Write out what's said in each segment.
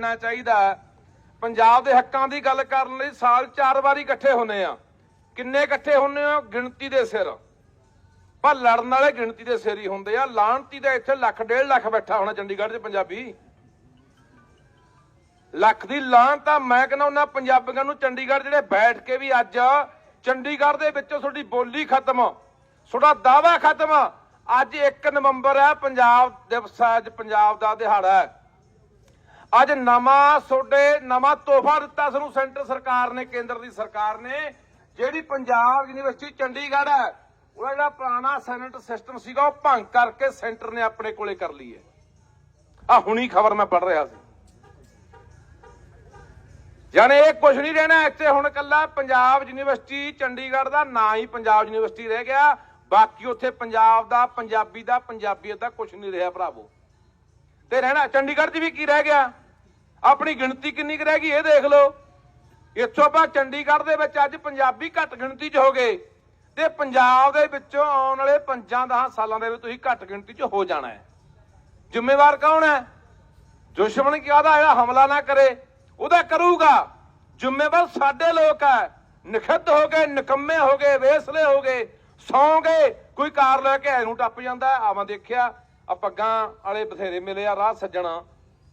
ਮਿਲਣਾ ਚਾਹੀਦਾ ਪੰਜਾਬ ਦੇ ਹੱਕਾਂ ਦੀ ਗੱਲ ਕਰਨ ਲਈ ਸਾਲ ਚਾਰ ਵਾਰੀ ਇਕੱਠੇ ਹੁੰਨੇ ਆ। ਕਿੰਨੇ ਇਕੱਠੇ ਹੁੰਨੇ ਆ? ਗਿਣਤੀ ਦੇ ਸਿਰ। ਪਰ ਲੜਨ ਵਾਲੇ ਗਿਣਤੀ ਦੇ ਸਿਰ ਹੀ ਹੁੰਦੇ ਆ। ਲਾਂਤੀ ਦਾ ਇੱਥੇ ਲੱਖ, ਡੇਢ ਲੱਖ ਬੈਠਾ ਹੋਣਾ ਚੰਡੀਗੜ੍ਹ 'ਚ ਪੰਜਾਬੀ। ਲੱਖ ਦੀ ਲਾਂ ਤਾਂ ਮੈਂ ਕਹਿੰਦਾ ਉਹਨਾਂ ਪੰਜਾਬੀਆਂ ਨੂੰ ਚੰਡੀਗੜ੍ਹ ਜਿਹੜੇ ਬੈਠ ਕੇ ਵੀ ਅੱਜ ਚੰਡੀਗੜ੍ਹ ਦੇ ਵਿੱਚੋਂ ਤੁਹਾਡੀ ਬੋਲੀ ਖਤਮ, ਤੁਹਾਡਾ ਦਾਵਾ ਖਤਮ। ਅੱਜ 1 ਨਵੰਬਰ ਹੈ ਪੰਜਾਬ ਦਿਵਸ ਹੈ ਅੱਜ ਪੰਜਾਬ ਦਾ ਦਿਹਾੜਾ ਹੈ। ਅੱਜ ਨਵਾਂ ਤੁਹਾਡੇ ਨਵਾਂ ਤੋਹਫਾ ਦਿੱਤਾ ਸਾਨੂੰ ਸੈਂਟਰ ਸਰਕਾਰ ਨੇ, ਕੇਂਦਰ ਦੀ ਸਰਕਾਰ ਨੇ, ਜਿਹੜੀ ਪੰਜਾਬ ਯੂਨੀਵਰਸਿਟੀ ਚੰਡੀਗੜ੍ਹ ਹੈ, ਉਹਦਾ ਜਿਹੜਾ ਪੁਰਾਣਾ ਸੈਨੇਟ ਸਿਸਟਮ ਸੀਗਾ, ਉਹ ਭੰਗ ਕਰਕੇ ਸੈਂਟਰ ਨੇ ਆਪਣੇ ਕੋਲੇ ਕਰ ਲਈ ਹੈ। ਆ ਹੁਣੀ ਖਬਰ ਮੈਂ ਪੜ ਰਿਹਾ ਸੀ। ਜਾਨੇ ਇਹ ਕੁਝ ਨਹੀਂ ਰਹਿਣਾ, ਇੱਥੇ ਹੁਣ ਕੱਲਾ ਪੰਜਾਬ ਯੂਨੀਵਰਸਿਟੀ, ਚੰਡੀਗੜ੍ਹ ਦਾ ਨਾਂ ਹੀ ਪੰਜਾਬ ਯੂਨੀਵਰਸਿਟੀ ਰਹਿ ਗਿਆ। ਬਾਕੀ ਉੱਥੇ ਪੰਜਾਬ ਦਾ, ਪੰਜਾਬੀ ਦਾ, ਪੰਜਾਬੀਅਤ ਦਾ ਕੁਝ ਨਹੀਂ ਰਿਹਾ ਭਰਾਵੋ। ਤੇ ਰਹਿਣਾ, ਚੰਡੀਗੜ੍ਹ 'ਚ ਵੀ ਕੀ ਰਹਿ ਗਿਆ? ਆਪਣੀ ਗਿਣਤੀ ਕਿੰਨੀ ਕੁ ਰਹਿ ਗਈ ਇਹ ਦੇਖ ਲਓ। ਇੱਥੋਂ ਆਪਾਂ ਚੰਡੀਗੜ੍ਹ ਦੇ ਵਿੱਚ ਅੱਜ ਪੰਜਾਬੀ ਘੱਟ ਗਿਣਤੀ 'ਚ ਹੋ ਗਏ। ਤੇ ਪੰਜਾਬ ਦੇ ਵਿੱਚੋਂ ਆਉਣ ਵਾਲੇ 5-10 ਸਾਲਾਂ ਦੇ ਵਿੱਚ ਤੁਸੀਂ ਘੱਟ ਗਿਣਤੀ 'ਚ ਹੋ ਜਾਣਾ ਹੈ। ਜ਼ਿੰਮੇਵਾਰ ਕੌਣ ਹੈ? ਦੁਸ਼ਮਣ ਕਿਹਦਾ ਜਿਹੜਾ ਹਮਲਾ ਨਾ ਕਰੇ, ਉਹਦਾ ਕਰੂਗਾ। ਜ਼ਿੰਮੇਵਾਰ ਸਾਡੇ ਲੋਕ ਹੈ। ਨਖੱਤ ਹੋ ਗਏ, ਨਿਕੰਮੇ ਹੋ ਗਏ, ਵੇਸਲੇ ਹੋ ਗਏ, ਸੌਂ ਗਏ। ਕੋਈ ਕਾਰ ਲੈ ਕੇ ਇਹਨੂੰ ਟੱਪ ਜਾਂਦਾ ਆਵਾਂ ਦੇਖਿਆ ਆ ਪੱਗਾਂ ਵਾਲੇ ਬਥੇਰੇ ਮਿਲੇ ਆ, ਰਾਹ ਸੱਜਣਾ।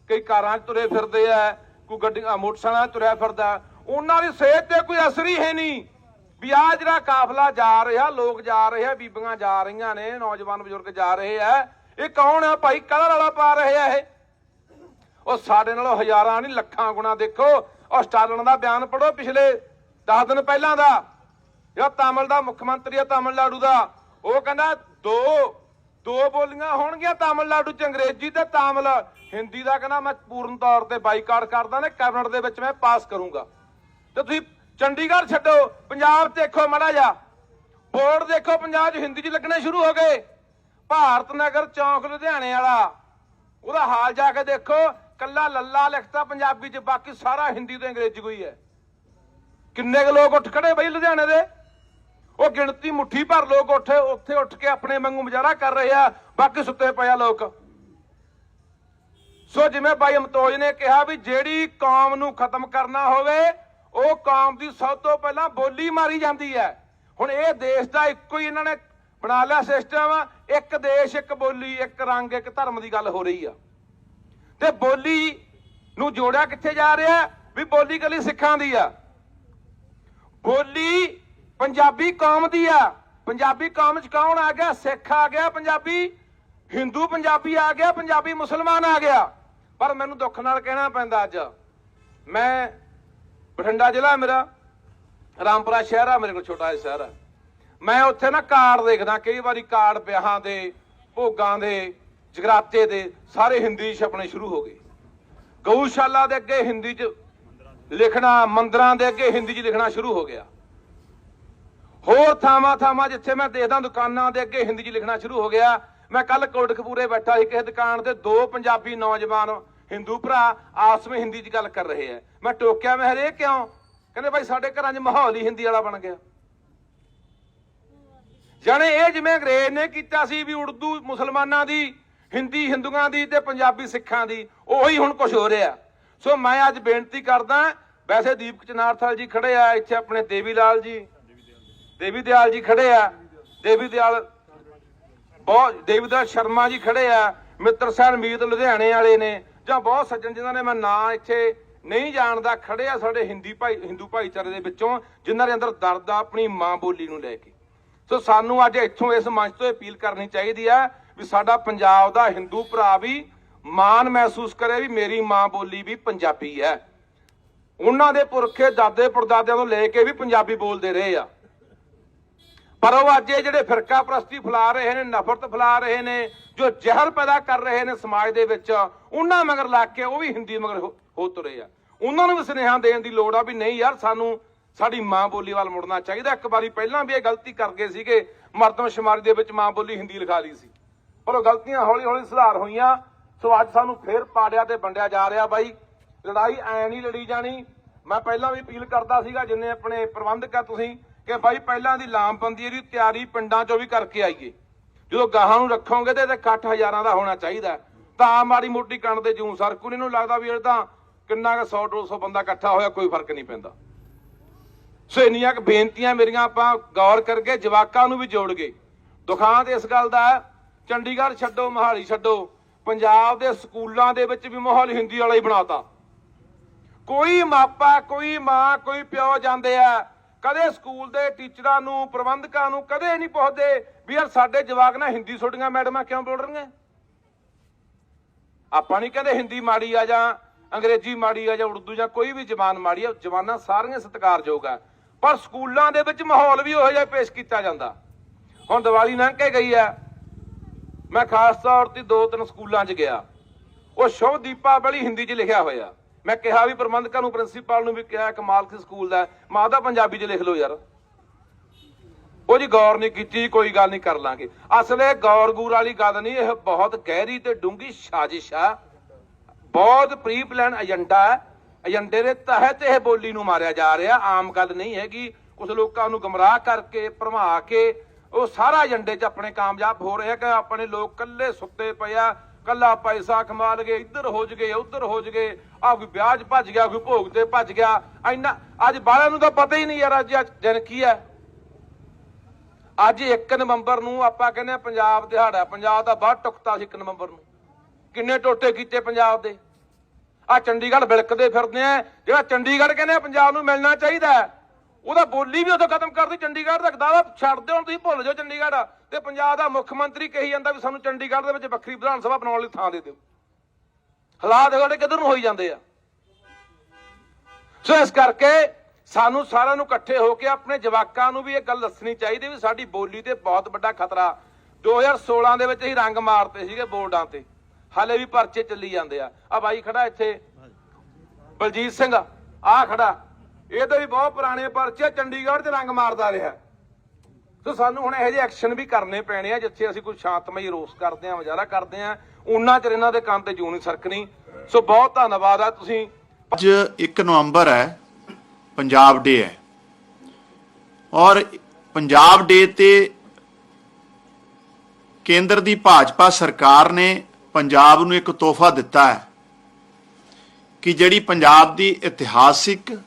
ਕਈ ਕਾਰਾਂ 'ਚ ਤੁਰੇ ਫਿਰਦੇ ਆ, ਕੋਈ ਗੱਡੀਆਂ, ਮੋਟਰਸਾਈਕਲਾਂ 'ਚ ਤੁਰਿਆ ਫਿਰਦਾ। ਉਹਨਾਂ ਦੀ ਸਿਹਤ ਤੇ ਕੋਈ ਅਸਰ ਹੀ ਹੈ ਨਹੀਂ। ਵੀ ਆ ਜਿਹੜਾ ਕਾਫਲਾ ਜਾ ਰਿਹਾ, ਲੋਕ ਜਾ ਰਹੇ ਆ, ਬੀਬੀਆਂ ਜਾ ਰਹੀਆਂ ਨੇ, ਨੌਜਵਾਨ ਬਜ਼ੁਰਗ ਜਾ ਰਹੇ ਆ, ਇਹ ਕੌਣ ਆ ਭਾਈ? ਕਾਹਦਾ ਰੌਲਾ ਪਾ ਰਹੇ ਆ ਇਹ। ਉਹ ਸਾਡੇ ਨਾਲੋਂ ਹਜ਼ਾਰਾਂ ਨਹੀਂ, ਲੱਖਾਂ ਗੁਣਾ ਦੇਖੋ। ਉਹ ਸਟਾਲਨ ਦਾ ਬਿਆਨ ਪੜੋ ਪਿਛਲੇ 10 ਦਿਨ ਪਹਿਲਾਂ ਦਾ। ਜਿਹੜਾ ਤਾਮਿਲ ਦਾ ਮੁੱਖ ਮੰਤਰੀ ਆ, ਤਾਮਿਲਨਾਡੂ ਦਾ, ਉਹ ਕਹਿੰਦਾ, ਦੋ ਦੋ ਬੋਲੀਆਂ ਹੋਣਗੀਆਂ ਤਾਮਿਲਨਾਡੂ ਚ ਅੰਗਰੇਜ਼ੀ ਤੇ ਤਾਮਿਲ। ਹਿੰਦੀ ਦਾ ਕਹਿੰਦਾ ਮੈਂ ਪੂਰਨ ਤੌਰ ਤੇ ਬਾਈਕਾਟ ਕਰਦਾ ਨੇ ਕੈਬਨਿਟ ਦੇ ਵਿੱਚ ਮੈਂ ਪਾਸ ਕਰੂੰਗਾ। ਤੇ ਤੁਸੀਂ ਚੰਡੀਗੜ੍ਹ ਛੱਡੋ, ਪੰਜਾਬ ਦੇਖੋ ਮੜਾ ਜਾ ਬੋਰਡ ਦੇਖੋ, ਪੰਜਾਬ 'ਚ ਹਿੰਦੀ 'ਚ ਲੱਗਣੇ ਸ਼ੁਰੂ ਹੋ ਗਏ। ਭਾਰਤ ਨਗਰ ਚੌਂਕ ਲੁਧਿਆਣੇ ਵਾਲਾ। ਉਹਦਾ ਹਾਲ ਜਾ ਕੇ ਦੇਖੋ, ਕੱਲਾ ਲੱਲਾ ਲਿਖਤਾ ਪੰਜਾਬੀ 'ਚ, ਬਾਕੀ ਸਾਰਾ ਹਿੰਦੀ ਤੇ ਅੰਗਰੇਜ਼ੀ ਕੋਈ ਹੈ। ਕਿੰਨੇ ਕੁ ਲੋਕ ਉੱਠ ਖੜੇ ਬਈ ਲੁਧਿਆਣੇ ਦੇ? ਉਹ ਗਿਣਤੀ ਮੁੱਠੀ ਭਰ ਲੋਕ ਉੱਠੇ, ਉੱਥੇ ਉੱਠ ਕੇ ਆਪਣੇ ਵਾਂਗੂ ਮੁਜ਼ਾਹਰਾ ਕਰ ਰਹੇ ਆ, ਬਾਕੀ ਸੁੱਤੇ ਪਏ ਆ ਲੋਕ। ਸੋ ਜਿਵੇਂ ਬਾਈ ਅਮਤੋਜ ਨੇ ਕਿਹਾ ਵੀ ਜਿਹੜੀ ਕੌਮ ਨੂੰ ਖਤਮ ਕਰਨਾ ਹੋਵੇ, ਉਹ ਕੌਮ ਦੀ ਸਭ ਤੋਂ ਪਹਿਲਾਂ ਬੋਲੀ ਮਾਰੀ ਜਾਂਦੀ ਹੈ। ਹੁਣ ਇਹ ਦੇਸ਼ ਦਾ ਇੱਕੋ ਹੀ ਇਹਨਾਂ ਨੇ ਬਣਾ ਲਿਆ ਸਿਸਟਮ, ਇੱਕ ਦੇਸ਼, ਇੱਕ ਬੋਲੀ, ਇੱਕ ਰੰਗ, ਇੱਕ ਧਰਮ ਦੀ ਗੱਲ ਹੋ ਰਹੀ ਆ। ਤੇ ਬੋਲੀ ਨੂੰ ਜੋੜਿਆ ਕਿੱਥੇ ਜਾ ਰਿਹਾ? ਵੀ ਬੋਲੀ ਕੱਲੀ ਸਿੱਖਾਂ ਦੀ ਆ। ਬੋਲੀ ਪੰਜਾਬੀ ਕੌਮ ਦੀ ਆ। ਪੰਜਾਬੀ ਕੌਮ ਚ ਕੌਣ ਆ ਗਿਆ? ਸਿੱਖ ਆ ਗਿਆ ਪੰਜਾਬੀ, ਹਿੰਦੂ ਪੰਜਾਬੀ ਆ ਗਿਆ, ਪੰਜਾਬੀ ਮੁਸਲਮਾਨ ਆ ਗਿਆ। ਪਰ ਮੈਨੂੰ ਦੁੱਖ ਨਾਲ ਕਹਿਣਾ ਪੈਂਦਾ ਅੱਜ। ਮੈਂ ਬਠਿੰਡਾ ਜ਼ਿਲ੍ਹਾ ਮੇਰਾ। ਰਾਮਪੁਰਾ ਸ਼ਹਿਰ ਆ, ਮੇਰੇ ਕੋਲ ਛੋਟਾ ਜਿਹਾ ਸ਼ਹਿਰ ਆ। ਮੈਂ ਉੱਥੇ ਨਾ ਕਾਰਡ ਦੇਖਦਾ, ਕਈ ਵਾਰੀ ਕਾਰਡ ਵਿਆਹਾਂ ਦੇ, ਭੋਗਾਂ ਦੇ, ਜਗਰਾਤੇ ਦੇ, ਸਾਰੇ ਹਿੰਦੀ 'ਚ ਛਪਣੇ ਸ਼ੁਰੂ ਹੋ ਗਏ। ਗਊਸ਼ਾਲਾ ਦੇ ਅੱਗੇ ਹਿੰਦੀ 'ਚ ਲਿਖਣਾ, ਮੰਦਰਾਂ ਦੇ ਅੱਗੇ ਹਿੰਦੀ 'ਚ ਲਿਖਣਾ ਸ਼ੁਰੂ ਹੋ ਗਿਆ। ਹੋਰ ਥਾਵਾਂ ਥਾਵਾਂ ਜਿੱਥੇ ਮੈਂ ਦੇਖਦਾ ਦੁਕਾਨਾਂ ਦੇ ਅੱਗੇ ਹਿੰਦੀ 'ਚ ਲਿਖਣਾ ਸ਼ੁਰੂ ਹੋ ਗਿਆ, ਮੈਂ ਕੱਲ ਕੋਟਕਪੂਰੇ ਬੈਠਾ ਸੀ, ਕਿਸੇ ਦੁਕਾਨ ਤੇ ਦੋ ਪੰਜਾਬੀ ਨੌਜਵਾਨ ਹਿੰਦੂ ਭਰਾ ਆਪਸ ਵਿੱਚ ਹਿੰਦੀ 'ਚ ਗੱਲ ਕਰ ਰਹੇ ਆ। ਮੈਂ ਟੋਕਿਆ, ਮੈਂ ਹਰੇ, ਕਿਉਂ? ਕਹਿੰਦੇ, ਭਾਈ, ਸਾਡੇ ਘਰਾਂ 'ਚ ਮਾਹੌਲ ਹੀ ਹਿੰਦੀ ਵਾਲਾ ਬਣ ਗਿਆ। ਜਾਣੇ ਇਹ ਜਿਵੇਂ ਅੰਗਰੇਜ਼ ਨੇ ਕੀਤਾ ਸੀ ਵੀ ਉਰਦੂ ਮੁਸਲਮਾਨਾਂ ਦੀ, ਹਿੰਦੀ ਹਿੰਦੂਆਂ ਦੀ ਤੇ ਪੰਜਾਬੀ ਸਿੱਖਾਂ ਦੀ, ਉਹੀ ਹੁਣ ਕੁਝ ਹੋ ਰਿਹਾ। ਸੋ ਮੈਂ ਅੱਜ ਬੇਨਤੀ ਕਰਦਾ, ਵੈਸੇ ਦੀਪਕ ਚਨਾਰਥਲ ਜੀ ਖੜੇ ਆ, ਇੱਥੇ ਆਪਣੇ ਦੇਵੀ ਲਾਲ ਜੀ। ਦੇਵੀ ਦਿਆਲ ਜੀ ਖੜੇ ਆ। ਦੇਵੀ ਦਿਆਲ ਬਹੁਤ ਦੇਵੀ ਦਿਆਲ ਸ਼ਰਮਾ ਜੀ ਖੜੇ ਆ। ਮਿੱਤਰ ਸੈਨ ਮੀਤ ਲੁਧਿਆਣੇ ਵਾਲੇ ਨੇ। ਜਾਂ ਬਹੁਤ ਸੱਜਣ ਜਿਨ੍ਹਾਂ ਨੇ ਮੈਂ ਨਾਂ ਇੱਥੇ ਨਹੀਂ ਜਾਣਦਾ, ਖੜੇ ਆ ਸਾਡੇ ਹਿੰਦੀ ਭਾਈ ਹਿੰਦੂ ਭਾਈਚਾਰੇ ਦੇ ਵਿੱਚੋਂ, ਜਿਨ੍ਹਾਂ ਦੇ ਅੰਦਰ ਦਰਦ ਆ ਆਪਣੀ ਮਾਂ ਬੋਲੀ ਨੂੰ ਲੈ ਕੇ। ਸੋ ਸਾਨੂੰ ਅੱਜ ਇੱਥੋਂ ਇਸ ਮੰਚ ਤੋਂ ਅਪੀਲ ਕਰਨੀ ਚਾਹੀਦੀ ਆ ਵੀ ਸਾਡਾ ਪੰਜਾਬ ਦਾ ਹਿੰਦੂ ਭਰਾ ਵੀ ਮਾਣ ਮਹਿਸੂਸ ਕਰੇ ਵੀ ਮੇਰੀ ਮਾਂ ਬੋਲੀ ਵੀ ਪੰਜਾਬੀ ਹੈ। ਉਹਨਾਂ ਦੇ ਪੁਰਖੇ ਦਾਦੇ ਪੜਦਾਦਿਆਂ ਤੋਂ ਲੈ ਕੇ ਵੀ ਪੰਜਾਬੀ ਬੋਲਦੇ ਰਹੇ ਆ। ਪਰ ਉਹ ਅੱਜ ਇਹ ਜਿਹੜੇ ਫਿਰਕਾ ਪ੍ਰਸਤੀ ਫੈਲਾ ਰਹੇ ਨੇ, ਨਫ਼ਰਤ ਫੈਲਾ ਰਹੇ ਨੇ, ਜੋ ਜ਼ਹਿਰ ਪੈਦਾ ਕਰ ਰਹੇ ਨੇ ਸਮਾਜ ਦੇ ਵਿੱਚ, ਉਹਨਾਂ ਮਗਰ ਲੱਗ ਕੇ ਉਹ ਵੀ ਹਿੰਦੀ ਮਗਰ ਹੋ- ਹੋ ਤੁਰੇ ਆ। ਉਹਨਾਂ ਨੂੰ ਵੀ ਸੁਨੇਹਾ ਦੇਣ ਦੀ ਲੋੜ ਆ ਵੀ ਨਹੀਂ ਯਾਰ, ਸਾਨੂੰ ਸਾਡੀ ਮਾਂ ਬੋਲੀ ਵੱਲ ਮੁੜਨਾ ਚਾਹੀਦਾ। ਇੱਕ ਵਾਰੀ ਪਹਿਲਾਂ ਵੀ ਇਹ ਗਲਤੀ ਕਰ ਗਏ ਸੀਗੇ ਮਰਦਮਸ਼ੁਮਾਰੀ ਦੇ ਵਿੱਚ ਮਾਂ ਬੋਲੀ ਹਿੰਦੀ ਲਿਖਾ ਲਈ ਸੀ। ਪਰ ਉਹ ਗਲਤੀਆਂ ਹੌਲੀ ਹੌਲੀ ਸੁਧਾਰ ਹੋਈਆਂ। ਸੋ ਅੱਜ ਸਾਨੂੰ ਫੇਰ ਪਾੜਿਆ ਤੇ ਵੰਡਿਆ ਜਾ ਰਿਹਾ ਬਾਈ। ਲੜਾਈ ਐ ਨਹੀਂ ਲੜੀ ਜਾਣੀ। ਮੈਂ ਪਹਿਲਾਂ ਵੀ ਅਪੀਲ ਕਰਦਾ ਸੀਗਾ, ਜਿੰਨੇ ਆਪਣੇ ਪ੍ਰਬੰਧਕ ਆ ਤੁਸੀਂ ਕਿ ਬਾਈ ਪਹਿਲਾਂ ਦੀ ਲਾਮਬੰਦੀ ਦੀ ਤਿਆਰੀ ਪਿੰਡਾਂ 'ਚੋਂ ਵੀ ਕਰਕੇ ਆਈਏ। ਜਦੋਂ ਗਾਹਾਂ ਨੂੰ ਰੱਖੋਗੇ ਤੇ ਇਕੱਠ ਹਜ਼ਾਰਾਂ ਦਾ ਹੋਣਾ ਚਾਹੀਦਾ ਤਾਂ ਮਾੜੀ ਮੋਟੀ ਕਣ ਦੇ ਜੂੰ ਸਰਕੂ ਨੂੰ ਲੱਗਦਾ ਵੀ ਇਹ ਤਾਂ ਕਿੰਨਾ ਕੁ 100 200 ਬੰਦਾ ਇਕੱਠਾ ਹੋਇਆ, ਕੋਈ ਫ਼ਰਕ ਨਹੀਂ ਪੈਂਦਾ। ਸੋ ਇੰਨੀਆਂ ਕੁ ਬੇਨਤੀਆਂ ਮੇਰੀਆਂ ਆਪਾਂ ਗੌਰ ਕਰਕੇ ਜਵਾਕਾਂ ਨੂੰ ਵੀ ਜੋੜ ਗਏ ਦੁਖਾਂਤ ਇਸ ਗੱਲ ਦਾ, ਚੰਡੀਗੜ੍ਹ ਛੱਡੋ, ਮਹਾਲੀ ਛੱਡੋ। ਪੰਜਾਬ ਦੇ ਸਕੂਲਾਂ ਦੇ ਵਿੱਚ ਵੀ ਮਾਹੌਲ ਹਿੰਦੀ ਵਾਲਾ ਹੀ ਬਣਾਤਾ। ਕੋਈ ਮਾਪਾ, ਕੋਈ ਮਾਂ, ਕੋਈ ਪਿਓ ਜਾਂਦੇ ਆ ਕਦੇ ਸਕੂਲ ਦੇ ਟੀਚਰਾਂ ਨੂੰ, ਪ੍ਰਬੰਧਕਾਂ ਨੂੰ ਕਦੇ ਨਹੀਂ ਪੁੱਛਦੇ ਵੀ ਯਾਰ ਸਾਡੇ ਜਵਾਕ ਨਾਲ ਹਿੰਦੀ ਛੋਟੀਆਂ ਮੈਡਮਾਂ ਕਿਉਂ ਬੋਲ ਰਹੀਆਂ? ਆਪਾਂ ਨਹੀਂ ਕਹਿੰਦੇ ਹਿੰਦੀ ਮਾੜੀ ਆ ਜਾਂ ਅੰਗਰੇਜ਼ੀ ਮਾੜੀ ਆ ਜਾਂ ਉਰਦੂ ਜਾਂ ਕੋਈ ਵੀ ਜ਼ਬਾਨ ਮਾੜੀ ਆ, ਜ਼ਬਾਨਾਂ ਸਾਰੀਆਂ ਸਤਿਕਾਰਯੋਗ ਆ। ਪਰ ਸਕੂਲਾਂ ਦੇ ਵਿੱਚ ਮਾਹੌਲ ਵੀ ਉਹੋ ਜਿਹਾ ਪੇਸ਼ ਕੀਤਾ ਜਾਂਦਾ। ਹੁਣ ਦੀਵਾਲੀ ਲੰਘ ਕੇ ਗਈ ਆ। ਮੈਂ ਖਾਸ ਤੌਰ ਤੇ ਦੋ ਤਿੰਨ ਸਕੂਲਾਂ 'ਚ ਗਿਆ। ਉਹ ਸ਼ੁਭ ਦੀਪਾਵਲੀ ਹਿੰਦੀ 'ਚ ਲਿਖਿਆ ਹੋਇਆ। ਮੈਂ ਕਿਹਾ ਵੀ ਪ੍ਰਬੰਧਕਾਂ ਨੂੰ, ਪ੍ਰਿੰਸੀਪਲ ਨੂੰ ਵੀ ਕਿਹਾ ਕਮਾਲ ਮਾਲਕ ਸਕੂਲ ਦਾ ਹੈ। ਪੰਜਾਬੀ 'ਚ ਲਿਖ ਲਓ ਯਾਰ। ਉਹ ਜੀ ਗੌਰ ਨਹੀਂ ਕੀਤੀ, ਕੋਈ ਗੱਲ ਨਹੀਂ, ਕਰ ਲਾਂਗੇ। ਅਸਲੇ ਗੌਰ ਗੂਰ ਵਾਲੀ ਗੱਲ ਨਹੀਂ, ਇਹ ਬਹੁਤ ਗਹਿਰੀ ਤੇ ਡੂੰਗੀ ਸਾਜ਼ਿਸ਼ ਆ। ਬਹੁਤ ਪ੍ਰੀ ਪਲਾਨ ਏਜੰਡਾ ਹੈ। ਏਜੰਡੇ ਦੇ ਤਹਿਤ ਇਹ ਬੋਲੀ ਨੂੰ ਮਾਰਿਆ ਜਾ ਰਿਹਾ। ਆਮ ਗੱਲ ਨਹੀਂ ਹੈਗੀ। ਕੁਝ ਲੋਕਾਂ ਨੂੰ ਗਮਰਾਹ ਕਰਕੇ, ਭਰਮਾ ਕੇ, ਉਹ ਸਾਰਾ ਏਜੰਡੇ 'ਚ ਆਪਣੇ ਕਾਮਯਾਬ ਹੋ ਰਿਹਾ ਕਿ ਆਪਣੇ ਲੋਕ ਕੱਲੇ ਸੁੱਤੇ ਪਏ ਆ। ਕੱਲਾ ਪੈਸਾ ਕਮਾ ਲਗੇ ਇੱਧਰ ਹੋ ਜਗੇ, ਉੱਧਰ ਹੋ ਜਗੇ ਆ ਕੋਈ ਵਿਆਜ ਭੱਜ ਗਿਆ, ਕੋਈ ਭੋਗ ਤੇ ਭੱਜ ਗਿਆ, ਇੰਨਾ, ਅੱਜ ਬਾਲਿਆਂ ਨੂੰ ਤਾਂ ਪਤਾ ਹੀ ਨਹੀਂ ਯਾਰ, ਅੱਜ ਦਿਨ ਕੀ ਹੈ? ਅੱਜ 1 ਨਵੰਬਰ ਨੂੰ ਆਪਾਂ ਕਹਿੰਦੇ ਆ ਪੰਜਾਬ ਦਿਹਾੜਾ, ਪੰਜਾਬ ਦਾ ਬਾਹਰ ਟੁਕਤਾ ਸੀ 1 ਨਵੰਬਰ ਨੂੰ। ਕਿੰਨੇ ਟੋਟੇ ਕੀਤੇ ਪੰਜਾਬ ਦੇ? ਆ ਚੰਡੀਗੜ੍ਹ ਵਿਲਕਦੇ ਫਿਰਦੇ ਆ, ਜਿਹੜਾ ਚੰਡੀਗੜ੍ਹ ਕਹਿੰਦੇ ਆ ਪੰਜਾਬ ਨੂੰ ਮਿਲਣਾ ਚਾਹੀਦਾ ਉਹਦਾ ਬੋਲੀ ਵੀ ਉਦੋਂ ਖਤਮ ਕਰਦੀ ਚੰਡੀਗੜ੍ਹ ਦਾ ਵਾ ਛੱਡ ਦਿਓ, ਹੁਣ ਤੁਸੀਂ ਭੁੱਲ ਜਾਓ ਚੰਡੀਗੜ੍ਹ। ਤੇ ਪੰਜਾਬ ਦਾ ਮੁੱਖ ਮੰਤਰੀ ਕਹੀ ਜਾਂਦਾ ਵੀ ਸਾਨੂੰ ਚੰਡੀਗੜ੍ਹ ਦੇ ਵਿੱਚ ਵੱਖਰੀ ਵਿਧਾਨ ਸਭਾ ਬਣਾਉਣ ਲਈ ਥਾਂ ਦੇ ਦਿਓ। ਹਾਲਾਤ ਸਾਡੇ ਕਿੱਧਰ ਨੂੰ ਹੋਈ ਜਾਂਦੇ ਆ? ਸੋ ਇਸ ਕਰਕੇ ਸਾਨੂੰ ਸਾਰਿਆਂ ਨੂੰ ਇਕੱਠੇ ਹੋ ਕੇ ਆਪਣੇ ਜਵਾਕਾਂ ਨੂੰ ਵੀ ਇਹ ਗੱਲ ਦੱਸਣੀ ਚਾਹੀਦੀ ਵੀ ਸਾਡੀ ਬੋਲੀ ਤੇ ਬਹੁਤ ਵੱਡਾ ਖਤਰਾ। 2016 ਦੇ ਵਿੱਚ ਅਸੀਂ ਰੰਗ ਮਾਰਤੇ ਸੀਗੇ ਬੋਰਡਾਂ ਤੇ। ਹਾਲੇ ਵੀ ਪਰਚੇ ਚੱਲੀ ਜਾਂਦੇ ਆ। ਆ ਬਾਈ ਖੜਾ ਇੱਥੇ। ਬਲਜੀਤ ਸਿੰਘ ਆ ਖੜਾ। ਇਹ ਤਾਂ ਵੀ ਬਹੁਤ ਪੁਰਾਣੇ ਪਰਚੇ ਚੰਡੀਗੜ੍ਹ 'ਚ ਰੰਗ ਮਾਰਦਾ ਰਿਹਾ। ਸੋ ਸਾਨੂੰ ਹੁਣ ਇਹੋ ਜਿਹੇ ਐਕਸ਼ਨ ਵੀ ਕਰਨੇ ਪੈਣੇ ਆ, ਜਿੱਥੇ ਅਸੀਂ ਕੋਈ ਸ਼ਾਂਤਮਈ ਰੋਸ ਕਰਦੇ ਆ, ਮੁਜ਼ਾਹਰਾ ਕਰਦੇ ਆ। ਉਹਨਾਂ ਚਿਰ ਇਹਨਾਂ ਦੇ ਕੰਨ ਤੇ ਜੂੰ ਸਰਕਣੀ। ਸੋ ਬਹੁਤ ਧੰਨਵਾਦ ਆ ਤੁਸੀਂ। ਅੱਜ 1 ਨਵੰਬਰ ਹੈ, ਪੰਜਾਬ ਡੇ ਹੈ। ਔਰ ਪੰਜਾਬ ਡੇ ਤੇ ਕੇਂਦਰ ਦੀ ਭਾਜਪਾ ਸਰਕਾਰ ਨੇ ਪੰਜਾਬ ਨੂੰ ਇੱਕ ਤੋਹਫਾ ਦਿੱਤਾ ਹੈ ਕਿ ਜਿਹੜੀ ਪੰਜਾਬ ਦੀ ਇਤਿਹਾਸਿਕ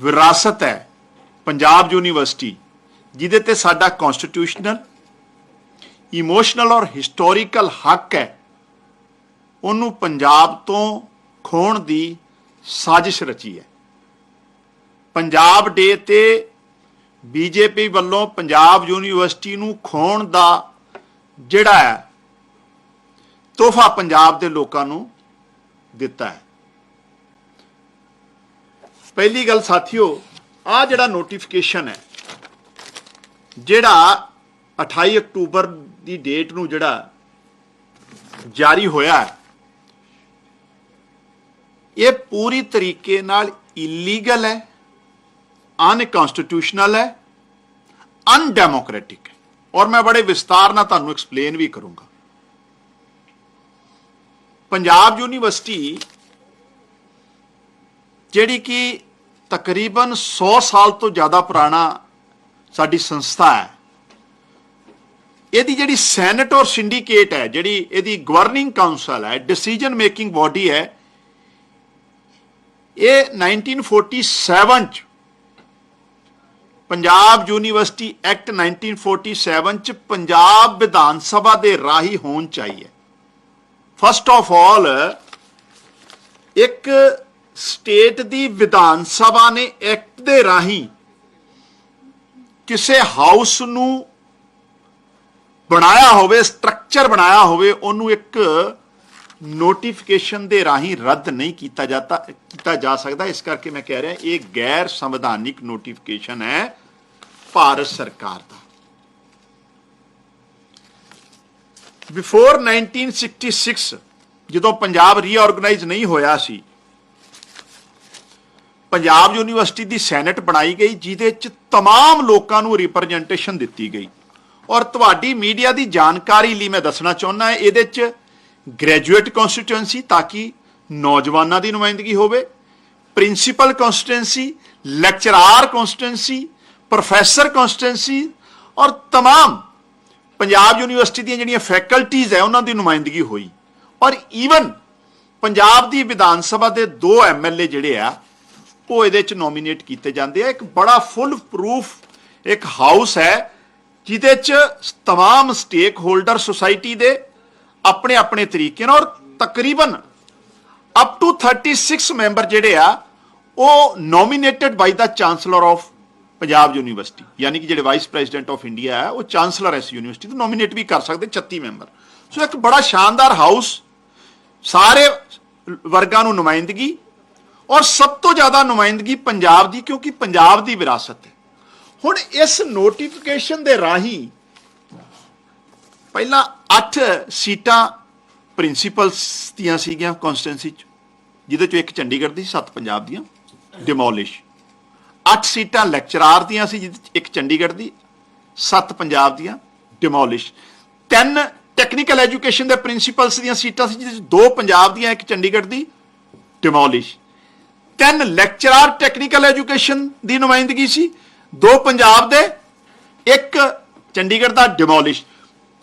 ਵਿਰਾਸਤ ਹੈ ਪੰਜਾਬ ਯੂਨੀਵਰਸਿਟੀ, ਜਿਹਦੇ ਤੇ ਸਾਡਾ ਕਨਸਟੀਟਿਊਸ਼ਨਲ ਇਮੋਸ਼ਨਲ ਔਰ ਹਿਸਟੋਰੀਕਲ ਹੱਕ ਹੈ, ਉਹਨੂੰ ਪੰਜਾਬ ਤੋਂ ਖੋਣ ਦੀ ਸਾਜ਼ਿਸ਼ ਰਚੀ ਹੈ। ਪੰਜਾਬ ਡੇ ਤੇ ਬੀਜੇਪੀ ਵੱਲੋਂ ਪੰਜਾਬ ਯੂਨੀਵਰਸਿਟੀ ਨੂੰ ਖੋਣ ਦਾ ਜਿਹੜਾ ਹੈ, ਤੋਹਫਾ ਪੰਜਾਬ ਦੇ ਲੋਕਾਂ ਨੂੰ ਦਿੱਤਾ ਹੈ। ਪਹਿਲੀ ਗੱਲ ਸਾਥੀਓ ਆ ਜਿਹੜਾ ਨੋਟੀਫਿਕੇਸ਼ਨ ਹੈ, ਜਿਹੜਾ 28 ਅਕਤੂਬਰ ਦੀ ਡੇਟ ਨੂੰ ਜਿਹੜਾ ਜਾਰੀ ਹੋਇਆ ਹੈ, ਇਹ ਪੂਰੀ ਤਰੀਕੇ ਨਾਲ ਇਲੀਗਲ ਹੈ ਅਨਕਨਸਟੀਟਿਊਸ਼ਨਲ ਹੈ ਅਨਡੈਮੋਕ੍ਰੈਟਿਕ ਹੈ। ਔਰ ਮੈਂ ਬੜੇ ਵਿਸਤਾਰ ਨਾਲ ਤੁਹਾਨੂੰ ਐਕਸਪਲੇਨ ਵੀ ਕਰੂੰਗਾ। ਪੰਜਾਬ ਯੂਨੀਵਰਸਿਟੀ ਜਿਹੜੀ ਕਿ ਤਕਰੀਬਨ 100 ਸਾਲ ਤੋਂ ਜ਼ਿਆਦਾ ਪੁਰਾਣਾ ਸਾਡੀ ਸੰਸਥਾ ਹੈ। ਇਹਦੀ ਜਿਹੜੀ ਸੈਨੇਟ ਔਰ ਸਿੰਡੀਕੇਟ ਹੈ, ਜਿਹੜੀ ਇਹਦੀ ਗਵਰਨਿੰਗ ਕਾਉਂਸਲ ਹੈ ਡਿਸੀਜਨ ਮੇਕਿੰਗ ਬਾਡੀ ਹੈ, ਇਹ 1947 ਚ ਪੰਜਾਬ ਯੂਨੀਵਰਸਿਟੀ ਐਕਟ 1947 ਚ ਪੰਜਾਬ ਵਿਧਾਨ ਸਭਾ ਦੇ ਰਾਹੀਂ ਹੋਣ ਚਾਹੀਏ ਫਸਟ ਆਫ ਆਲ ਇੱਕ ਸਟੇਟ ਦੀ ਵਿਧਾਨ ਸਭਾ ਨੇ ਐਕਟ ਦੇ ਰਾਹੀਂ ਕਿਸੇ ਹਾਊਸ ਨੂੰ ਬਣਾਇਆ ਹੋਵੇ, ਸਟਰਕਚਰ ਬਣਾਇਆ ਹੋਵੇ, ਉਹਨੂੰ ਇੱਕ ਨੋਟੀਫਿਕੇਸ਼ਨ ਦੇ ਰਾਹੀਂ ਰੱਦ ਨਹੀਂ ਕੀਤਾ ਜਾਂਦਾ ਕੀਤਾ ਜਾ ਸਕਦਾ। ਇਸ ਕਰਕੇ ਮੈਂ ਕਹਿ ਰਿਹਾ, ਇਹ ਗੈਰ ਸੰਵਿਧਾਨਿਕ ਨੋਟੀਫਿਕੇਸ਼ਨ ਹੈ ਭਾਰਤ ਸਰਕਾਰ ਦਾ। ਬਿਫੋਰ 1966 ਜਦੋਂ ਪੰਜਾਬ ਰੀਆਰਗੇਨਾਈਜ਼ ਨਹੀਂ ਹੋਇਆ ਸੀ ਪੰਜਾਬ ਯੂਨੀਵਰਸਿਟੀ ਦੀ ਸੈਨੇਟ ਬਣਾਈ ਗਈ ਜਿਹਦੇ ਚ तमाम ਲੋਕਾਂ ਨੂੰ ਰਿਪਰੈਜ਼ੈਂਟੇਸ਼ਨ ਦਿੱਤੀ ਗਈ ਔਰ ਤੁਹਾਡੀ ਮੀਡੀਆ ਦੀ ਜਾਣਕਾਰੀ ਲਈ ਮੈਂ ਦੱਸਣਾ ਚਾਹੁੰਦਾ ਹਾਂ ਇਹਦੇ ਚ ਗ੍ਰੈਜੂਏਟ ਕਨਸਟੀਟੂਐਂਸੀ ਤਾਂ ਕਿ ਨੌਜਵਾਨਾਂ ਦੀ ਨੁਮਾਇੰਦਗੀ ਹੋਵੇ principal constituency lecturer constituency professor constituency ਔਰ तमाम ਪੰਜਾਬ ਯੂਨੀਵਰਸਿਟੀ ਦੀਆਂ ਜਿਹੜੀਆਂ ਫੈਕਲਟੀਆਂ ਹੈ ਉਹਨਾਂ ਦੀ ਨੁਮਾਇੰਦਗੀ ਹੋਈ ਔਰ ਈਵਨ ਪੰਜਾਬ ਦੀ ਵਿਧਾਨ ਸਭਾ ਦੇ ਦੋ ਐਮਐਲਏ ਜਿਹੜੇ ਆ ਉਹ ਇਹਦੇ ਚ ਨੋਮੀਨੇਟ ਕੀਤੇ ਜਾਂਦੇ ਆ ਇੱਕ ਬੜਾ ਫੁੱਲ ਪ੍ਰੂਫ ਇੱਕ ਹਾਊਸ ਹੈ ਜਿਹਦੇ ਚ तमाम ਸਟੇਕ ਹੋਲਡਰ ਸੁਸਾਇਟੀ ਦੇ ਆਪਣੇ ਆਪਣੇ ਤਰੀਕੇ ਨਾਲ ਔਰ ਤਕਰੀਬਨ ਅਪ ਟੂ 36 ਮੈਂਬਰ ਜਿਹੜੇ ਆ ਉਹ nominated by the chancellor of Punjab university ਯਾਨੀ ਕਿ ਜਿਹੜੇ ਵਾਈਸ ਪ੍ਰੈਜ਼ੀਡੈਂਟ ਆਫ ਇੰਡੀਆ ਹੈ ਉਹ ਚਾਂਸਲਰ ਐ ਇਸ ਯੂਨੀਵਰਸਿਟੀ ਤੋਂ ਨੋਮੀਨੇਟ ਵੀ ਕਰ ਸਕਦੇ 36 ਮੈਂਬਰ ਸੋ ਇੱਕ ਬੜਾ ਸ਼ਾਨਦਾਰ ਹਾਊਸ ਸਾਰੇ ਵਰਗਾਂ ਨੂੰ ਨੁਮਾਇੰਦਗੀ ਔਰ ਸਭ ਤੋਂ ਜ਼ਿਆਦਾ ਨੁਮਾਇੰਦਗੀ ਪੰਜਾਬ ਦੀ, ਕਿਉਂਕਿ ਪੰਜਾਬ ਦੀ ਵਿਰਾਸਤ ਹੈ। ਹੁਣ ਇਸ ਨੋਟੀਫਿਕੇਸ਼ਨ ਦੇ ਰਾਹੀਂ ਪਹਿਲਾਂ 8 ਸੀਟਾਂ ਪ੍ਰਿੰਸੀਪਲਸ ਦੀਆਂ ਸੀਗੀਆਂ ਕਨਸਟੀਟੈਂਸੀ ਚ, ਜਿਹਦੇ ਚੋਂ ਇੱਕ ਚੰਡੀਗੜ੍ਹ ਦੀ 7 ਪੰਜਾਬ ਦੀਆਂ ਡਿਮੋਲਿਸ਼ 8 ਸੀਟਾਂ ਲੈਕਚਰਾਰ ਦੀਆਂ ਸੀ, ਜਿਹਦੇ ਚ ਇੱਕ ਚੰਡੀਗੜ੍ਹ ਦੀ 7 ਪੰਜਾਬ ਦੀਆਂ ਡਿਮੋਲਿਸ਼ ਤਿੰਨ ਟੈਕਨੀਕਲ ਐਜੂਕੇਸ਼ਨ ਦੇ ਪ੍ਰਿੰਸੀਪਲਸ ਦੀਆਂ ਸੀਟਾਂ ਸੀ, ਜਿਹਦੇ ਚ ਦੋ ਪੰਜਾਬ ਦੀਆਂ, ਇੱਕ ਚੰਡੀਗੜ੍ਹ ਦੀ ਡਿਮੋਲਿਸ਼ ਤਿੰਨ ਲੈਕਚਰਾਰ ਟੈਕਨੀਕਲ ਐਜੂਕੇਸ਼ਨ ਦੀ ਨੁਮਾਇੰਦਗੀ ਸੀ, ਦੋ ਪੰਜਾਬ ਦੇ, ਇੱਕ ਚੰਡੀਗੜ੍ਹ ਦਾ ਡਿਮੋਲਿਸ਼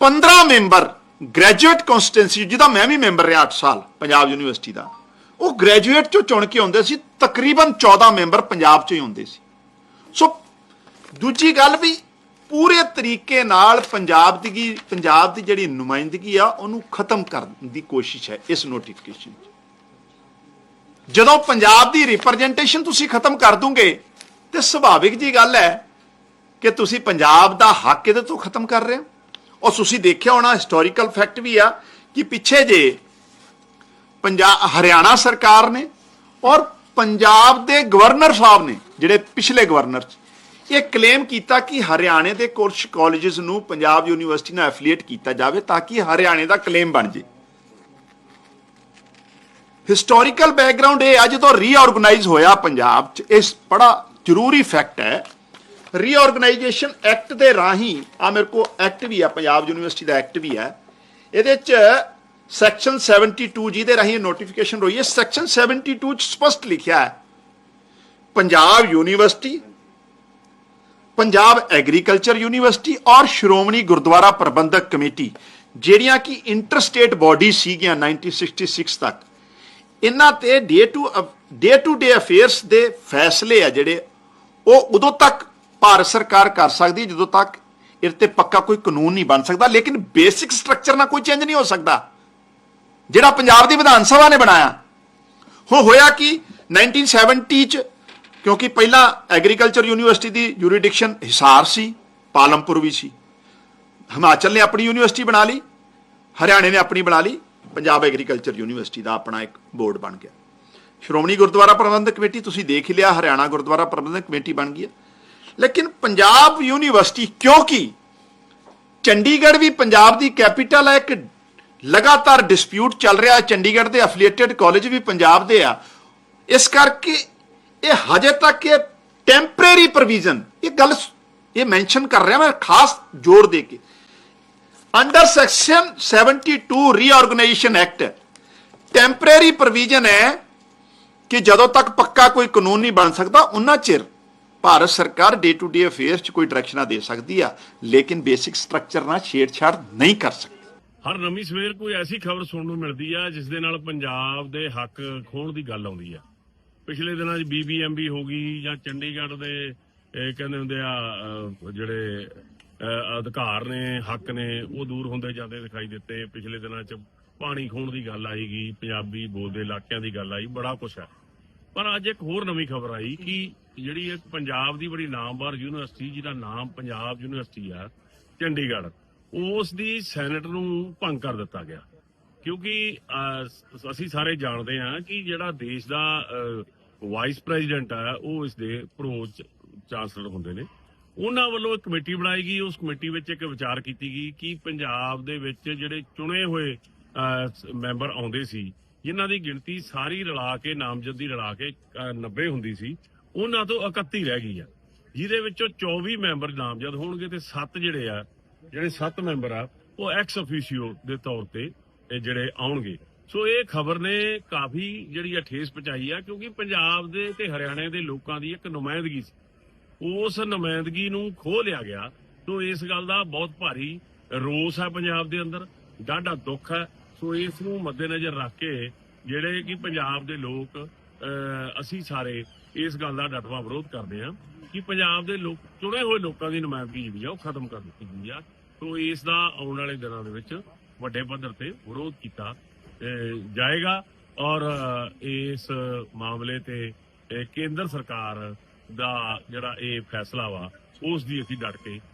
15 ਮੈਂਬਰ ਗ੍ਰੈਜੂਏਟ ਕਨਸਟੀਟੈਂਸੀ ਜਿਹਦਾ ਮੈਂ ਵੀ ਮੈਂਬਰ ਰਿਹਾ 8 ਸਾਲ, ਪੰਜਾਬ ਯੂਨੀਵਰਸਿਟੀ ਦਾ। ਉਹ ਗ੍ਰੈਜੂਏਟ ਚੋਂ ਚੁਣ ਕੇ ਆਉਂਦੇ ਸੀ, ਤਕਰੀਬਨ 14 ਮੈਂਬਰ ਪੰਜਾਬ ਚੋਂ ਹੀ ਹੁੰਦੇ ਸੀ। ਸੋ ਦੂਜੀ ਗੱਲ ਵੀ ਪੂਰੇ ਤਰੀਕੇ ਨਾਲ ਪੰਜਾਬ ਦੀ ਪੰਜਾਬ ਦੀ ਜਿਹੜੀ ਨੁਮਾਇੰਦਗੀ ਆ, ਉਹਨੂੰ ਖਤਮ ਕਰਨ ਦੀ ਕੋਸ਼ਿਸ਼ ਹੈ, ਇਸ ਨੋਟੀਫਿਕੇਸ਼ਨ 'ਚ। ਜਦੋਂ ਪੰਜਾਬ ਦੀ ਰਿਪਰੈਜ਼ੈਂਟੇਸ਼ਨ ਤੁਸੀਂ ਖਤਮ ਕਰ ਦੋਗੇ ਤੇ ਸੁਭਾਵਿਕ ਜੀ ਗੱਲ ਹੈ ਕਿ ਤੁਸੀਂ ਪੰਜਾਬ ਦਾ ਹੱਕ ਇਹਦੇ ਤੋਂ ਖਤਮ ਕਰ ਰਹੇ ਹੋ। ਔਰ ਤੁਸੀਂ ਦੇਖਿਆ ਹੋਣਾ ਹਿਸਟੋਰੀਕਲ ਫੈਕਟ ਵੀ ਆ ਕਿ ਪਿੱਛੇ ਜੇ ਪੰਜਾਬ ਹਰਿਆਣਾ ਸਰਕਾਰ ਨੇ ਔਰ ਪੰਜਾਬ ਦੇ ਗਵਰਨਰ ਸਾਹਿਬ ਨੇ ਜਿਹੜੇ ਪਿਛਲੇ ਗਵਰਨਰ ਚ, ਇਹ ਕਲੇਮ ਕੀਤਾ ਕਿ ਹਰਿਆਣੇ ਦੇ ਕੁਝ ਕਾਲਜਸ ਨੂੰ ਪੰਜਾਬ ਯੂਨੀਵਰਸਿਟੀ ਨਾਲ ਐਫੀਲੀਏਟ ਕੀਤਾ ਜਾਵੇ ਤਾਂ ਕਿ ਹਰਿਆਣੇ ਦਾ ਕਲੇਮ ਬਣ ਜੇ। ਹਿਸਟੋਰੀਕਲ ਬੈਕਗ੍ਰਾਉਂਡ ਇਹ ਆ ਜਦੋਂ ਰੀਆਰਗੇਨਾਈਜ਼ ਹੋਇਆ ਪੰਜਾਬ ਚ। ਇਸ ਬੜਾ ਜ਼ਰੂਰੀ ਫੈਕਟ ਹੈ। ਰੀਆਰਗੇਨਾਈਜੇਸ਼ਨ ਐਕਟ ਦੇ ਰਾਹੀਂ ਆ ਮੇਰੇ ਕੋ ਐਕਟ ਵੀ ਆ, ਪੰਜਾਬ ਯੂਨੀਵਰਸਿਟੀ ਦਾ ਐਕਟ ਵੀ ਹੈ। ਇਹਦੇ ਚ ਸੈਕਸ਼ਨ 72 ਦੇ ਰਾਹੀਂ ਨੋਟੀਫਿਕੇਸ਼ਨ ਹੋਈ ਹੈ ਸੈਕਸ਼ਨ 72 ਚ ਸਪਸ਼ਟ ਲਿਖਿਆ ਹੈ। Punjab university Punjab agriculture university ਔਰ ਸ਼੍ਰੋਮਣੀ ਗੁਰਦੁਆਰਾ ਪ੍ਰਬੰਧਕ ਕਮੇਟੀ, ਜਿਹੜੀਆਂ ਕਿ ਇੰਟਰਸਟੇਟ ਬਾਡੀ ਸੀਗੀਆਂ 1966 ਤੱਕ। ਇਹਨਾਂ ਤੇ day to day to day affairs ਦੇ ਫੈਸਲੇ ਆ ਜਿਹੜੇ ਉਹ ਉਦੋਂ ਤੱਕ ਭਾਰਤ ਸਰਕਾਰ ਕਰ ਸਕਦੀ ਜਦੋਂ ਤੱਕ ਇਹਦੇ ਤੇ ਪੱਕਾ ਕੋਈ ਕਾਨੂੰਨ ਨਹੀਂ ਬਣ ਸਕਦਾ, ਲੇਕਿਨ ਬੇਸਿਕ ਸਟਰਕਚਰ ਨਾਲ ਕੋਈ ਚੇਂਜ ਨਹੀਂ ਹੋ ਸਕਦਾ। ਜਿਹੜਾ ਪੰਜਾਬ ਦੀ ਵਿਧਾਨ ਸਭਾ ਨੇ ਬਣਾਇਆ ਹੋ ਹੋਇਆ ਕਿ 1970 ਚ, ਕਿਉਂਕਿ ਪਹਿਲਾਂ ਐਗਰੀਕਲਚਰ ਯੂਨੀਵਰਸਿਟੀ ਦੀ ਜੂਰੀਡਿਕਸ਼ਨ ਹਿਸਾਰ ਸੀ, ਪਾਲਮਪੁਰ ਵੀ ਸੀ। ਹਿਮਾਚਲ ਨੇ ਆਪਣੀ ਯੂਨੀਵਰਸਿਟੀ ਬਣਾ ਲਈ, ਹਰਿਆਣੇ ਨੇ ਆਪਣੀ ਬਣਾ ਲਈ ਪੰਜਾਬ ਐਗਰੀਕਲਚਰ ਯੂਨੀਵਰਸਿਟੀ ਦਾ ਆਪਣਾ ਇੱਕ ਬੋਰਡ ਬਣ ਗਿਆ। ਸ਼੍ਰੋਮਣੀ ਗੁਰਦੁਆਰਾ ਪ੍ਰਬੰਧਕ ਕਮੇਟੀ ਤੁਸੀਂ ਦੇਖ ਲਿਆ, ਹਰਿਆਣਾ ਗੁਰਦੁਆਰਾ ਪ੍ਰਬੰਧਕ ਕਮੇਟੀ ਬਣ ਗਈ ਹੈ। ਲੇਕਿਨ ਪੰਜਾਬ ਯੂਨੀਵਰਸਿਟੀ ਕਿਉਂਕਿ ਚੰਡੀਗੜ੍ਹ ਵੀ ਪੰਜਾਬ ਦੀ ਕੈਪੀਟਲ ਹੈ, ਇੱਕ ਲਗਾਤਾਰ ਡਿਸਪਿਊਟ ਚੱਲ ਰਿਹਾ ਹੈ ਚੰਡੀਗੜ੍ਹ ਦੇ ਐਫੀਲੀਏਟਡ ਕਾਲਜ ਵੀ ਪੰਜਾਬ ਦੇ ਆ। ਇਸ ਕਰਕੇ ਇਹ ਹਜੇ ਤੱਕ ਇਹ ਟੈਂਪਰੇਰੀ ਪ੍ਰੋਵੀਜ਼ਨ ਇਹ ਗੱਲ ਇਹ ਮੈਂਸ਼ਨ ਕਰ ਰਿਹਾ ਮੈਂ, ਖਾਸ ਜ਼ੋਰ ਦੇ ਕੇ। Under section 72 reorganisation act temporary provision ਹੈ ਕਿ ਜਦੋਂ ਤੱਕ ਪੱਕਾ ਕੋਈ ਕਾਨੂੰਨ ਨਹੀਂ ਬਣ ਸਕਦਾ ਉਹਨਾਂ ਚਿਰ ਭਾਰਤ ਸਰਕਾਰ ਡੇ ਟੂ ਡੇ ਅਫੇਅਰਸ 'ਚ ਕੋਈ ਡਾਇਰੈਕਸ਼ਨਾਂ ਦੇ ਸਕਦੀ ਆ, ਲੇਕਿਨ ਬੇਸਿਕ ਸਟਰਕਚਰ ਨਾਲ ਛੇੜਛਾੜ ਨਹੀਂ ਕਰ ਸਕਦੀ। ਹਰ ਨਵੀਂ ਸਵੇਰ ਕੋਈ ਐਸੀ ਖਬਰ ਸੁਣਨ ਨੂੰ ਮਿਲਦੀ ਆ, ਜਿਸ ਦੇ ਨਾਲ ਪੰਜਾਬ ਦੇ ਹੱਕ ਖੋਣ ਦੀ ਗੱਲ ਆਉਂਦੀ ਆ। ਪਿਛਲੇ ਦਿਨਾਂ 'ਚ ਬੀਬੀਐਮਬੀ ਹੋ ਗਈ ਜਾਂ ਚੰਡੀਗੜ੍ਹ ਦੇ, ਇਹ ਕਹਿੰਦੇ ਹੁੰਦੇ ਆ ਜਿਹੜੇ ਅਧਿਕਾਰ ਨੇ, ਹੱਕ ਨੇ, ਉਹ ਦੂਰ ਹੁੰਦੇ ਜਾਂਦੇ ਦਿਖਾਈ ਦਿੱਤੇ। ਪਿਛਲੇ ਦਿਨਾਂ 'ਚ ਪਾਣੀ ਖੋਣ ਦੀ ਗੱਲ ਆਈਗੀ, ਪੰਜਾਬੀ ਬੋਲਦੇ ਇਲਾਕਿਆਂ ਦੀ ਗੱਲ ਆਈ, ਬੜਾ ਕੁਛ ਹੈ। ਪਰ ਅੱਜ ਇੱਕ ਹੋਰ ਨਵੀਂ ਖਬਰ ਆਈ ਕਿ ਜਿਹੜੀ ਇੱਕ ਪੰਜਾਬ ਦੀ ਬੜੀ ਨਾਮਵਰ ਯੂਨੀਵਰਸਿਟੀ, ਜਿਹਦਾ ਨਾਮ ਪੰਜਾਬ ਯੂਨੀਵਰਸਿਟੀ ਆ, ਚੰਡੀਗੜ੍ਹ, ਉਸ ਦੀ ਸੈਨੇਟ ਨੂੰ ਭੰਗ ਕਰ ਦਿੱਤਾ ਗਿਆ। ਕਿਉਂਕਿ ਅਸੀਂ ਸਾਰੇ ਜਾਣਦੇ ਹਾਂ ਕਿ ਜਿਹੜਾ ਦੇਸ਼ ਦਾ ਵਾਈਸ ਪ੍ਰੈਜ਼ੀਡੈਂਟ ਆ, ਉਹ ਇਸ ਦੇ ਪ੍ਰੋ ਚਾਂਸਲਰ ਹੁੰਦੇ ਨੇ। ਉਹਨਾਂ ਵੱਲੋਂ ਇੱਕ ਕਮੇਟੀ ਬਣਾਈ ਗਈ। ਉਸ ਕਮੇਟੀ ਵਿੱਚ ਇੱਕ ਵਿਚਾਰ ਕੀਤੀ ਗਈ ਕਿ ਪੰਜਾਬ ਦੇ ਵਿੱਚ ਜਿਹੜੇ ਚੁਣੇ ਹੋਏ ਮੈਂਬਰ ਆਉਂਦੇ ਸੀ ਜਿਨ੍ਹਾਂ ਦੀ ਗਿਣਤੀ ਸਾਰੀ ਰਲਾ ਕੇ ਨਾਮਜ਼ਦਗੀ ਰਲਾ ਕੇ ਅਹ, 90 ਹੁੰਦੀ ਸੀ ਉਹਨਾਂ ਤੋਂ 31 ਰਹਿ ਗਈ ਆ। ਜਿਹਦੇ ਵਿੱਚੋਂ 24 ਮੈਂਬਰ ਨਾਮਜ਼ਦ ਹੋਣਗੇ ਤੇ 7 ਜਿਹੜੇ ਆ ਜਿਹੜੇ 7 ਮੈਂਬਰ ਆ ਉਹ ਐਕਸ ਅਫੀਸ਼ੀਓ ਦੇ ਤੌਰ ਤੇ ਜਿਹੜੇ ਆਉਣਗੇ। ਸੋ ਇਹ ਖਬਰ ਨੇ ਕਾਫੀ ਜਿਹੜੀ ਆ ਠੇਸ ਪਹੁੰਚਾਈ ਆ ਕਿਉਂਕਿ ਪੰਜਾਬ ਦੇ ਤੇ ਹਰਿਆਣੇ ਦੇ ਲੋਕਾਂ ਦੀ ਇੱਕ ਨੁਮਾਇੰਦਗੀ ਸੀ। ਉਸ ਨੁਮਾਇੰਦਗੀ ਨੂੰ ਖੋਹ ਲਿਆ ਗਿਆ ਸੋ ਇਸ ਗੱਲ ਦਾ ਬਹੁਤ ਭਾਰੀ ਰੋਸ ਹੈ ਪੰਜਾਬ ਦੇ ਅੰਦਰ ਡਾਢਾ ਦੁੱਖ ਹੈ। ਸੋ ਇਸ ਨੂੰ ਮੱਦੇਨਜ਼ਰ ਰੱਖ ਕੇ ਜਿਹੜੇ ਕਿ ਪੰਜਾਬ ਦੇ ਲੋਕ ਅਸੀਂ ਸਾਰੇ ਇਸ ਗੱਲ ਦਾ ਡਟਵਾ ਵਿਰੋਧ ਕਰਦੇ ਹਾਂ ਕਿ ਪੰਜਾਬ ਦੇ ਲੋਕ ਚੁਣੇ ਹੋਏ ਲੋਕਾਂ ਦੀ ਨੁਮਾਇੰਦਗੀ ਜਿਹੜੀ ਆ ਉਹ ਖਤਮ ਕਰ ਦਿੱਤੀ ਗਈ ਆ। ਸੋ ਇਸ ਦਾ ਆਉਣ ਵਾਲੇ ਦਿਨਾਂ ਦੇ ਵਿੱਚ ਵੱਡੇ ਪੱਧਰ ਤੇ ਵਿਰੋਧ ਕੀਤਾ ਅਹ, ਜਾਏਗਾ ਔਰ ਇਸ ਮਾਮਲੇ ਤੇ ਕੇਂਦਰ ਸਰਕਾਰ ਦਾ ਜਿਹੜਾ ਇਹ ਫੈਸਲਾ ਵਾ ਉਸ ਦੀ ਅਸੀਂ ਡਟ ਕੇ